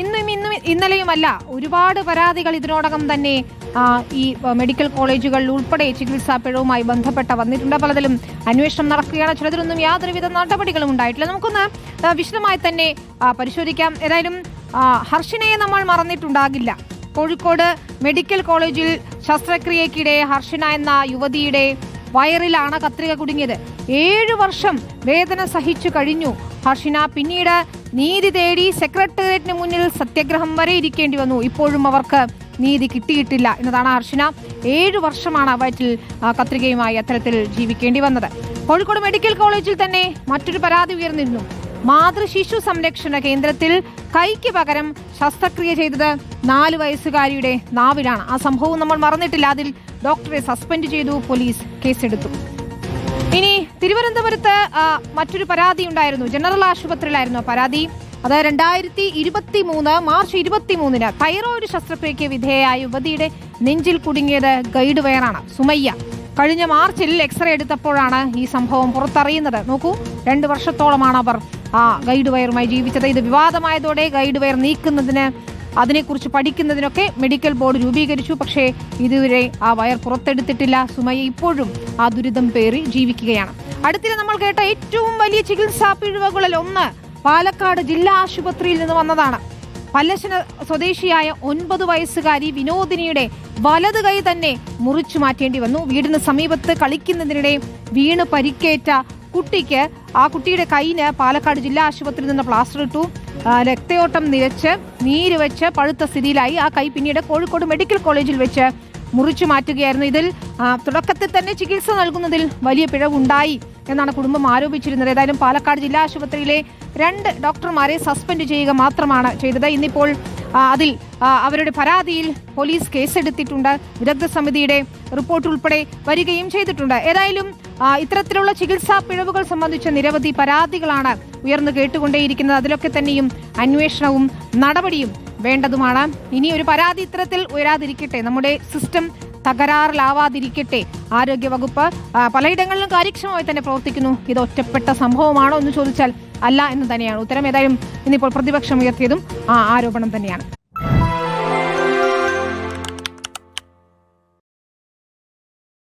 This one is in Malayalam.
ഇന്നും ഇന്നും ഇന്നലെയുമല്ല ഒരുപാട് പരാതികൾ ഇതിനോടകം തന്നെ ഈ മെഡിക്കൽ കോളേജുകളിൽ ഉൾപ്പെടെ ചികിത്സാ പിഴവുമായി ബന്ധപ്പെട്ട വന്നിട്ടുണ്ട്. പലതിലും അന്വേഷണം നടക്കുകയാണ്. ചിലതിലൊന്നും യാതൊരുവിധ നടപടികളും ഉണ്ടായിട്ടില്ല. നമുക്കൊന്ന് വിശദമായി തന്നെ പരിശോധിക്കാം. ഏതായാലും ഹർഷിനെ നമ്മൾ മറന്നിട്ടുണ്ടാകില്ല. കോഴിക്കോട് മെഡിക്കൽ കോളേജിൽ ശസ്ത്രക്രിയക്കിടെ ഹർഷിന എന്ന യുവതിയുടെ വയറിലാണ് കത്രിക കുടുങ്ങിയത്. ഏഴു വർഷം വേദന സഹിച്ചു കഴിഞ്ഞു ഹർഷിന. പിന്നീട് നീതി തേടി സെക്രട്ടേറിയറ്റിന് മുന്നിൽ സത്യഗ്രഹം വരെ ഇരിക്കേണ്ടി വന്നു. ഇപ്പോഴും അവർക്ക് നീതി കിട്ടിയിട്ടില്ല എന്നതാണ് ഹർഷിന. ഏഴു വർഷമാണ് വയറ്റിൽ കത്രികയുമായി അത്തരത്തിൽ ജീവിക്കേണ്ടി വന്നത്. കോഴിക്കോട് മെഡിക്കൽ കോളേജിൽ തന്നെ മറ്റൊരു പരാതി ഉയർന്നിരുന്നു. മാതൃശിശു സംരക്ഷണ കേന്ദ്രത്തിൽ കൈക്ക് പകരം ശസ്ത്രക്രിയ ചെയ്തത് നാല് വയസ്സുകാരിയുടെ നാവിലാണ്. ആ സംഭവം നമ്മൾ മറന്നിട്ടില്ല. അതിൽ ഡോക്ടറെ സസ്പെൻഡ് ചെയ്തു പോലീസ് കേസെടുത്തു. ഇനി തിരുവനന്തപുരത്ത് മറ്റൊരു പരാതി ഉണ്ടായിരുന്നു. ജനറൽ ആശുപത്രിയിലായിരുന്നു പരാതി. അത് രണ്ടായിരത്തി ഇരുപത്തി മൂന്ന് മാർച്ച് ഇരുപത്തി മൂന്നിന് തൈറോയിഡ് ശസ്ത്രക്രിയയ്ക്ക് വിധേയയായ യുവതിയുടെ നെഞ്ചിൽ കുടുങ്ങിയത് ഗൈഡ് വയറാണ് സുമയ്യ. കഴിഞ്ഞ മാർച്ചിൽ എക്സ്റേ എടുത്തപ്പോഴാണ് ഈ സംഭവം പുറത്തറിയുന്നത്. നോക്കൂ രണ്ട് വർഷത്തോളമാണ് അവർ ആ ഗൈഡ് വയറുമായി ജീവിച്ചത്. ഇത് വിവാദമായതോടെ ഗൈഡ് വയർ നീക്കുന്നതിന് അതിനെക്കുറിച്ച് പഠിക്കുന്നതിനൊക്കെ മെഡിക്കൽ ബോർഡ് രൂപീകരിച്ചു. പക്ഷേ ഇതുവരെ ആ വയർ പുറത്തെടുത്തിട്ടില്ല. സുമയ്യ ഇപ്പോഴും ആ ദുരിതം പേറി ജീവിക്കുകയാണ്. അടുത്തിടെ നമ്മൾ കേട്ട ഏറ്റവും വലിയ ചികിത്സാ പിഴവുകളിൽ ഒന്ന് പാലക്കാട് ജില്ലാ ആശുപത്രിയിൽ നിന്ന് വന്നതാണ്. പല്ലശന സ്വദേശിയായ ഒൻപത് വയസ്സുകാരി വിനോദിനിയുടെ വലത് കൈ തന്നെ മുറിച്ചു മാറ്റേണ്ടി വന്നു. വീടിന് സമീപത്ത് കളിക്കുന്നതിനിടെ വീണ് പരിക്കേറ്റ കുട്ടിക്ക് ആ കുട്ടിയുടെ കൈയിന് പാലക്കാട് ജില്ലാ ആശുപത്രിയിൽ നിന്ന് പ്ലാസ്റ്റർ ഇട്ടു. രക്തയോട്ടം നിരച്ച് നീര് വെച്ച് പഴുത്ത സ്ഥിതിയിലായി. ആ കൈ പിന്നീട് കോഴിക്കോട് മെഡിക്കൽ കോളേജിൽ വെച്ച് മുറിച്ചു മാറ്റുകയായിരുന്നു ഇതിൽ. തുടക്കത്തിൽ തന്നെ ചികിത്സ നൽകുന്നതിൽ വലിയ പിഴവുണ്ടായി എന്നാണ് കുടുംബം ആരോപിച്ചിരുന്നത്. ഏതായാലും പാലക്കാട് ജില്ലാ ആശുപത്രിയിലെ രണ്ട് ഡോക്ടർമാരെ സസ്പെൻഡ് ചെയ്യുക മാത്രമാണ് ചെയ്തത്. ഇന്നിപ്പോൾ അതിൽ അവരുടെ പരാതിയിൽ പോലീസ് കേസെടുത്തിട്ടുണ്ട്. വിദഗ്ധ സമിതിയുടെ റിപ്പോർട്ട് ഉൾപ്പെടെ വരികയും ചെയ്തിട്ടുണ്ട്. ഏതായാലും ഇത്തരത്തിലുള്ള ചികിത്സാ പിഴവുകൾ സംബന്ധിച്ച നിരവധി പരാതികളാണ് ഉയർന്നു കേട്ടുകൊണ്ടേയിരിക്കുന്നത്. അതിലൊക്കെ തന്നെയും അന്വേഷണവും നടപടിയും വേണ്ടതുമാണ്. ഇനി ഒരു പരാതി ഇത്തരത്തിൽ ഉയരാതിരിക്കട്ടെ. നമ്മുടെ സിസ്റ്റം തകരാറിലാവാതിരിക്കട്ടെ. ആരോഗ്യവകുപ്പ് പലയിടങ്ങളിലും കാര്യക്ഷമമായി തന്നെ പ്രവർത്തിക്കുന്നു. ഇത് ഒറ്റപ്പെട്ട സംഭവമാണോ എന്ന് ചോദിച്ചാൽ അല്ല എന്ന് തന്നെയാണ് ഉത്തരം. ഏതായാലും ഇന്നിപ്പോൾ പ്രതിപക്ഷം ഉയർത്തിയതും ആ ആരോപണം തന്നെയാണ്.